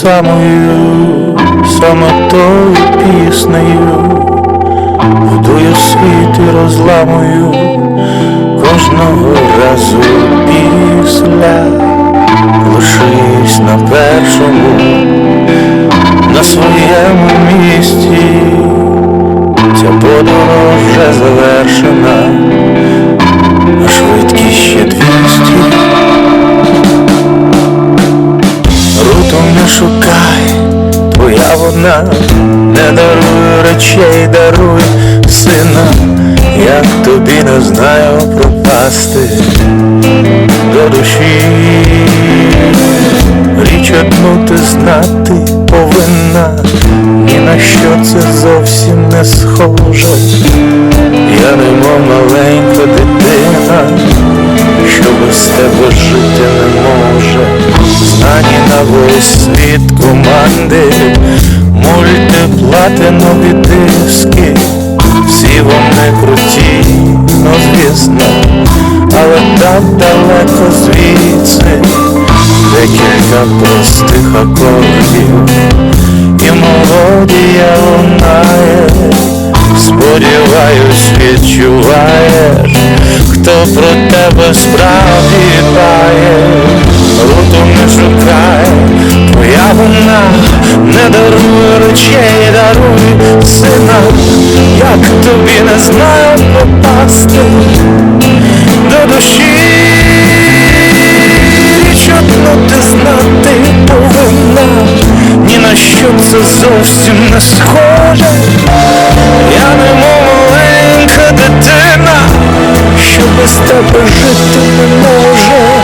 самою, саме тою піснею, будую світ і розламую кожного разу після, лишись на першому, на своєму місці, ця подорож вже завершена, а швидкість ще двісті. Шукай, твоя вона не дарує речей, даруй сина, як тобі не знаю пропасти до душі. Річ одну ти знати повинна, на що це зовсім не схоже. Я немов маленька дитина, що без тебе жити не може. Знані на весь світ команди, мультиплатинові диски, всі вони круті, ну звісно, але так далеко звідси, декілька простих акордів, і мелодія лунає. Сподіваюсь, відчуваєш, хто про тебе справді дбає, руту не шукай, твоя вона не дарує речей, даруй сина, як тобі не знаю попасти до душі. Річ ти знати повинна, на що це зовсім не схоже. Я немов маленька дитина, що без тебе жити не може.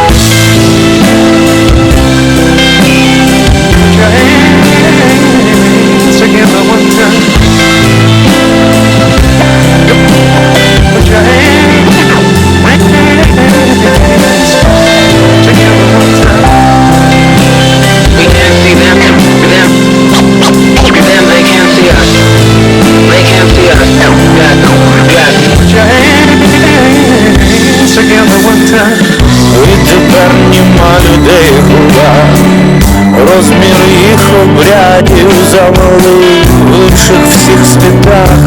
Розмір їх обрядів замалий в інших всіх світах.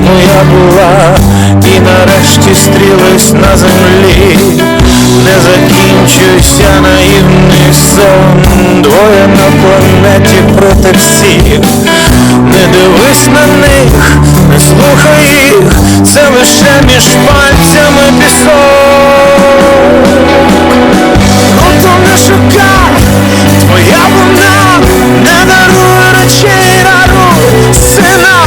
Моя була, і нарешті стрілись на землі, не закінчуйся наївний сон, двоє на планеті проти всіх, не дивись на них, не слухай їх, це лише між пальцями пісок. Ну то не шукай, твоя луна не дарує речей, даруй сина,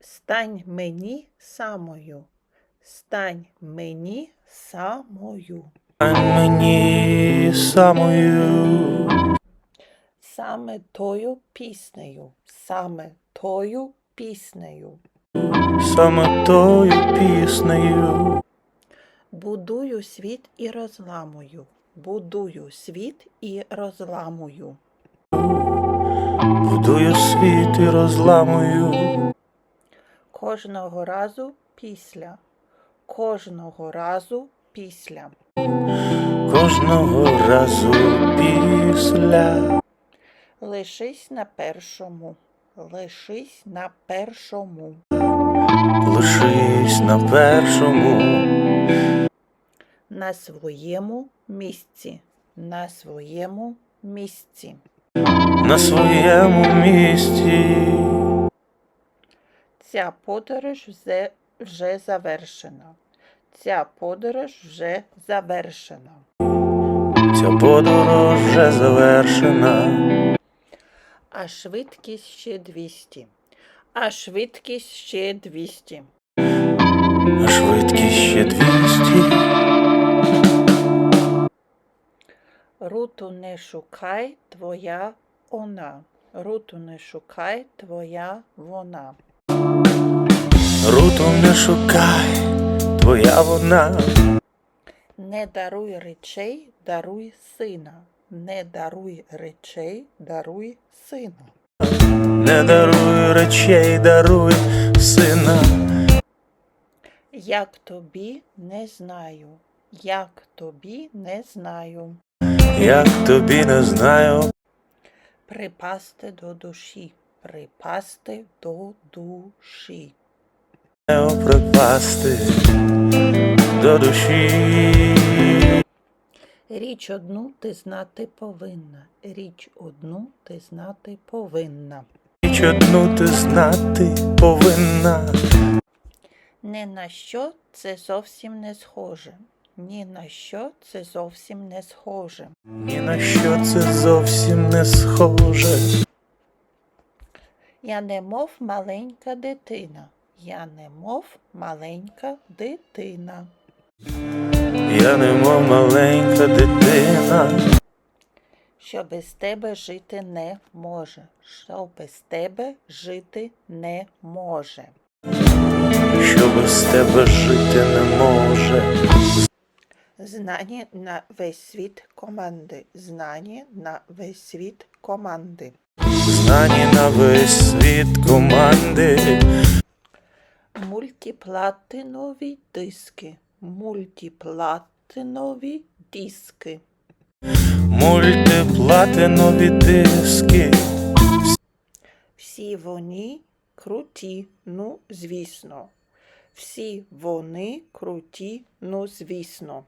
Стань мені самою. Стань мені самою. Стань мені самою, Саме тою піснею. Саме тою піснею. саме тою піснею, Будую світ і розламую. Будую світ і розламую. будую світ і розламую, Кожного разу після. Кожного разу після. кожного разу після, Лишись на першому. Лишись на першому. лишись на першому, На своєму місці. На своєму місці. на своєму місці. Ця подорож вже, вже завершена. Ця подорож вже завершена. Ця подорож вже завершена, А швидкість ще 200. А швидкість ще 200. а швидкість ще двісті. Руту не шукай, твоя вона. Руту не шукай, твоя вона. Не шукай, твоя вона. Не даруй речей, даруй сина. Не даруй речей, даруй сина. Не даруй речей, даруй сина. Як тобі не знаю. Як тобі не знаю. Як тобі не знаю, Припасти до душі. Припасти до душі. Припасти до душі. Річ одну ти знати повинна. Річ одну ти знати повинна. Річ одну ти знати повинна. Ні на що це зовсім не схоже. Ні на що це зовсім не схоже. Ні на що це зовсім не схоже. Я не мов маленька дитина. Я не мов маленька дитина. Я немов маленька дитина, Що без тебе жити не може. Що без тебе жити не може. що без тебе жити не може. Знані на весь світ команди. Знані на весь світ команди. Знані на весь світ команди, Мультиплатинові диски. Мультиплатинові диски. мультиплатинові диски. Всі вони круті, ну звісно. Всі вони круті, ну звісно.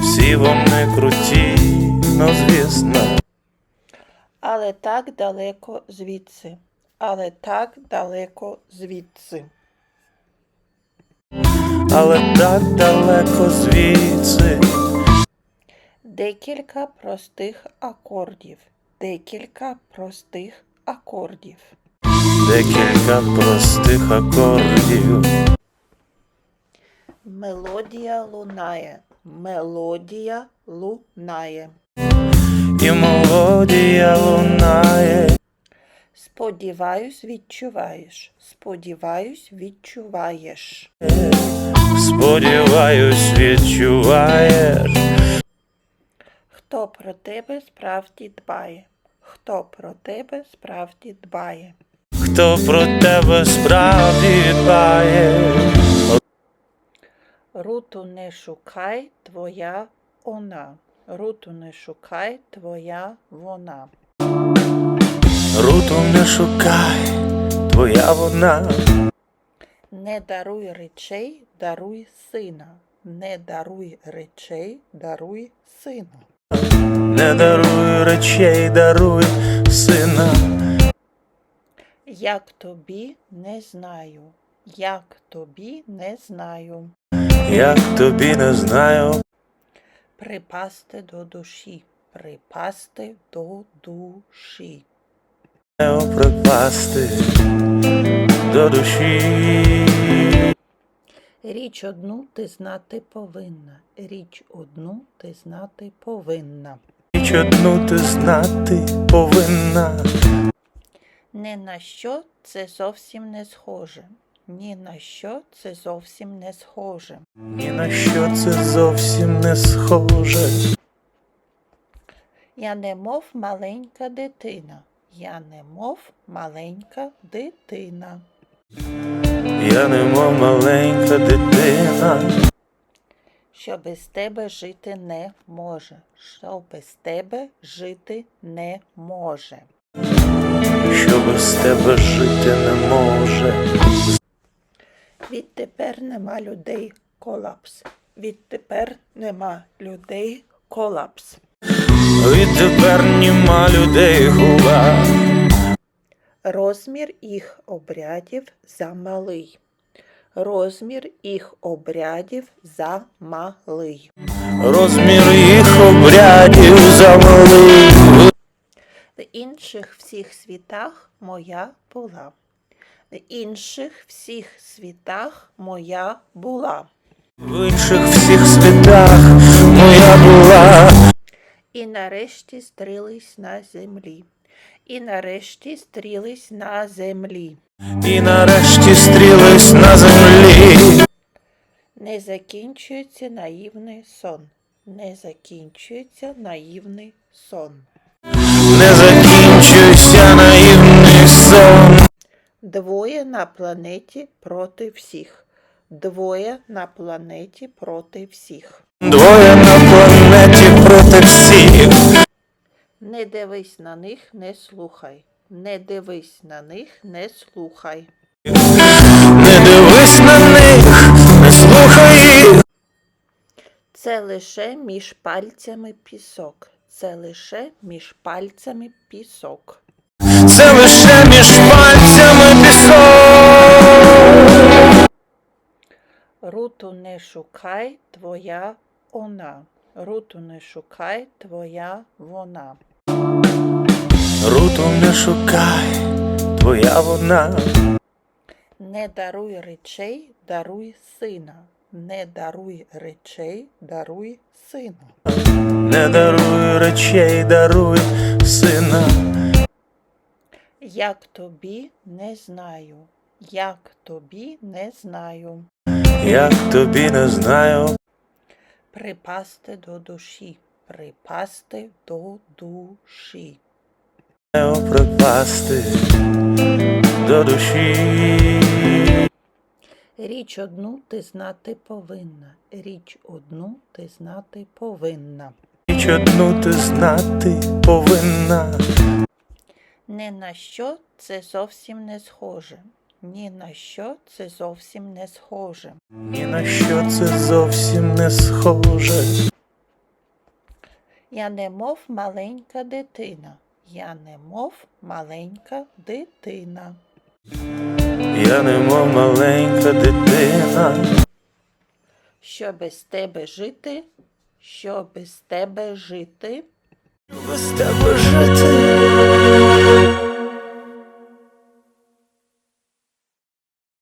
Всі вони круті, ну звісно. Але так далеко звідси. Але так далеко звідси. Але так далеко звідси. Декілька простих акордів. Декілька простих акордів. Декілька простих акордів. Мелодія лунає. Мелодія лунає. І мелодія лунає. Сподіваюсь, відчуваєш. Сподіваюсь, відчуваєш. Сподіваюсь, відчуваєш. Хто про тебе справді дбає? Хто про тебе справді дбає? Хто про тебе справді дбає? Руту не шукай, твоя вона. Руту не шукай, твоя вона. Не шукай, твоя вона. Не даруй речей, даруй сина. Не даруй речей, даруй сина. Не даруй речей, даруй сина. Як тобі не знаю. Як тобі не знаю. Як тобі не знаю, Припасти до душі. Припасти до душі. Припасти до душі. Річ одну ти знати повинна. Річ одну ти знати повинна. Річ одну ти знати повинна. Ні на що це зовсім не схоже. Ні на що це зовсім не схоже. Ні на що це зовсім не схоже. Я не мов маленька дитина. Я не мов маленька дитина. Я немов маленька дитина, Що без тебе жити не може. Що без тебе жити не може. що без тебе жити не може. Відтепер нема людей колапс. Відтепер нема людей колапс. Відтепер нема людей гула. Розмір їх обрядів замалий. Розмір їх обрядів замалий. Розмір їх обрядів замалий. В інших всіх світах моя була. В інших всіх світах моя була. В інших всіх світах моя була. І нарешті стрілись на землі. І нарешті стрілись на землі. І нарешті стрілись на землі. Не закінчується наївний сон. Не закінчується наївний сон. Не закінчуйся наївний сон. Двоє на планеті проти всіх. Двоє на планеті проти всіх. Двоє на Не дивись на них, не слухай. Не дивись на них, не слухай. Не дивись на них, не слухай. Це лише між пальцями пісок. Це лише між пальцями пісок. Це лише між пальцями пісок. Руту не шукай, твоя вона. Руту не шукай, твоя вона. Руту не шукай, твоя вона. Не даруй речей, даруй сина. Не даруй речей, даруй сина. Не даруй речей, даруй сина. Як тобі не знаю. Як тобі не знаю. Як тобі не знаю, Припасти до душі. Припасти до душі. Припасти до душі. Річ одну ти знати повинна. Річ одну ти знати повинна. Річ одну ти знати повинна. Ні на що це зовсім не схоже. Ні на що це зовсім не схоже. Ні на що це зовсім не схоже. Я не мов маленька дитина. Я не мов маленька дитина. Я немов маленька дитина. Що без тебе жити? Що без тебе жити? Без тебе жити.